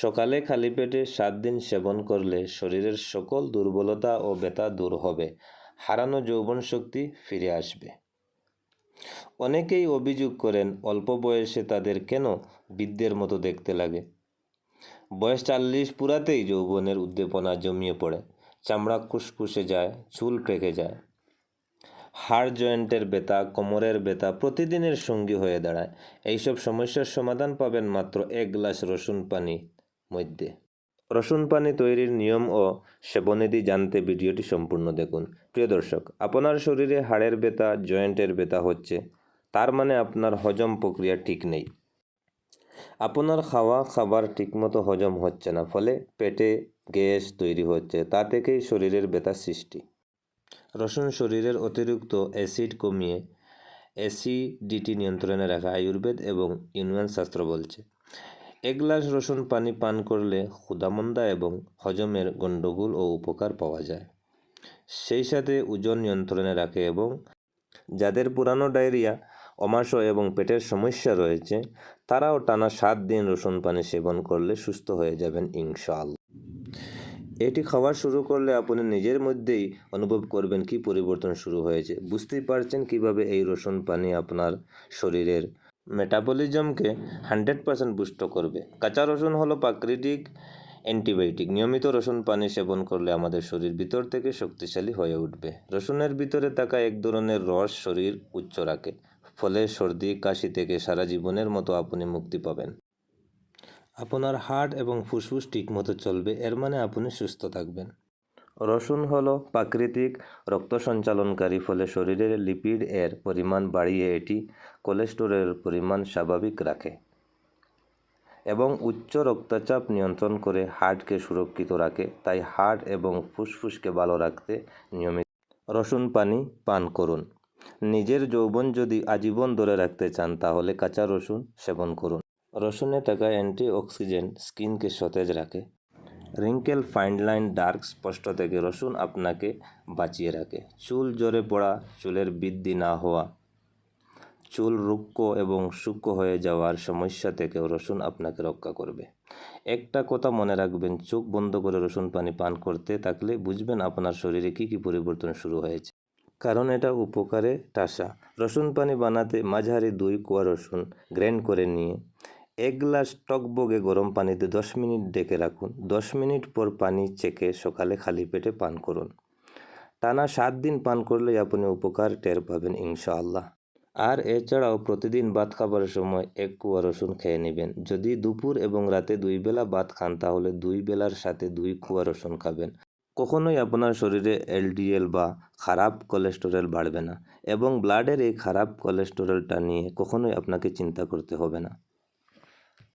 সকালে খালি পেটে সাত দিন সেবন করলে শরীরের সকল দুর্বলতা ও ব্যথা দূর হবে, হারানো যৌবন শক্তি ফিরে আসবে। অনেকেই অভিযোগ করেন, অল্প বয়সে তাদের কেন বৃদ্ধের মতো দেখতে লাগে? বয়স চাল্লিশ পুরাতেই যৌবনের উদ্দীপনা জমিয়ে পড়ে, চামড়া খুসখুসে যায়, চুল পেকে যায়। হাড় জয়েন্টের ব্যথা, কোমরের ব্যথা প্রতিদিনের সঙ্গী হয়ে দাঁড়ায়। এইসব সমস্যার সমাধান পাবেন মাত্র এক গ্লাস রসুন পানি। মধ্যে। রসুন পানি তৈরির নিয়ম ও সেবনেদি জানতে ভিডিওটি সম্পূর্ণ দেখুন। প্রিয় দর্শক, আপনার শরীরে হাড়ের ব্যথা, জয়েন্টের ব্যথা হচ্ছে, তার মানে আপনার হজম প্রক্রিয়া ঠিক নেই। আপনার খাওয়া, খাবার ঠিকমতো হজম হচ্ছে না, ফলে পেটে গ্যাস তৈরি হচ্ছে, তা থেকেই শরীরের ব্যথা সৃষ্টি। রসুন শরীরের অতিরিক্ত অ্যাসিড কমিয়ে অ্যাসিডিটি নিয়ন্ত্রণে রাখা আয়ুর্বেদ এবং ইউনিয়ন শাস্ত্র বলছে। এক গ্লাস রসুন পানি পান করলে ক্ষুদামন্দা এবং হজমের গণ্ডগোল ও উপকার পাওয়া যায়। সেই সাথে ওজন নিয়ন্ত্রণে রাখে এবং যাদের পুরানো ডায়রিয়া, অমাশয় এবং পেটের সমস্যা রয়েছে, তারাও টানা সাত দিন রসুন পানি সেবন করলে সুস্থ হয়ে যাবেন ইনশাআল্লাহ। এটি খাওয়া শুরু করলে আপনি নিজের মধ্যেই অনুভব করবেন কি পরিবর্তন শুরু হয়েছে। বুঝতেই পারছেন কীভাবে এই রসুন পানি আপনার শরীরের মেটাবলিজমকে হান্ড্রেড পার্সেন্ট বুষ্ট করবে। কাঁচা রসুন হলো প্রাকৃতিক অ্যান্টিবায়োটিক নিয়মিত রসুন পানি সেবন করলে আমাদের শরীর ভিতর থেকে শক্তিশালী হয়ে উঠবে। রসুনের ভিতরে থাকা এক ধরনের রস শরীর উচ্চ রাখে, ফলে সর্দি, কাশি থেকে সারা জীবনের মতো আপনি মুক্তি পাবেন। আপনার হার্ট এবং ফুসফুস ঠিকমতো চলবে, এর মানে আপনি সুস্থ থাকবেন। রসুন হল প্রাকৃতিক রক্ত সঞ্চালনকারী ফলে শরীরের লিপিড এর পরিমাণ বাড়িয়ে এটি কোলেস্টেরলের পরিমাণ স্বাভাবিক রাখে এবং উচ্চ রক্তচাপ নিয়ন্ত্রণ করে হার্টকে সুরক্ষিত রাখে। তাই হার্ট এবং ফুসফুসকে ভালো রাখতে নিয়মিত রসুন পানি পান করুন। নিজের যৌবন যদি আজীবন ধরে রাখতে চান, তাহলে কাঁচা রসুন সেবন করুন। রসুনে থাকা অ্যান্টি অক্সিজেন্ট স্কিনকে সতেজ রাখে। রিঙ্কেল ফাইন লাইন ডার্ক স্পষ্ট থেকে রসুন আপনাকে বাঁচিয়ে রাখে। চুল জ্বরে পড়া, চুলের বৃদ্ধি না হওয়া, চুল রুক্ষ এবং সূক্ষ্ম হয়ে যাওয়ার সমস্যা থেকেও রসুন আপনাকে রক্ষা করবে। একটা কথা মনে রাখবেন, চোখ বন্ধ করে রসুন পানি পান করতে থাকলে বুঝবেন আপনার শরীরে কী কী পরিবর্তন শুরু হয়েছে। কারণ এটা উপকারে টাসা। রসুন পানি বানাতে মাঝারি দুই কোয়া রসুন গ্রাইন্ড করে নিয়ে এক গ্লাস টকবগে গরম পানিতে দশ মিনিট ডেকে রাখুন। দশ মিনিট পর পানি চেকে সকালে খালি পেটে পান করুন। টানা সাত দিন পান করলেই আপনি উপকার টের পাবেন ইনশাআল্লাহ। আর এছাড়াও প্রতিদিন ভাত খাবারের সময় এক কুয়া রসুন খেয়ে নেবেন। যদি দুপুর এবং রাতে দুই বেলা ভাত খান, তাহলে দুই বেলার সাথে দুই কুয়া রসুন খাবেন। কখনোই আপনার শরীরে এলডিএল বা খারাপ কোলেস্টেরল বাড়বে না এবং ব্লাডের এই খারাপ কোলেস্টেরলটা নিয়ে কখনোই আপনাকে চিন্তা করতে হবে না।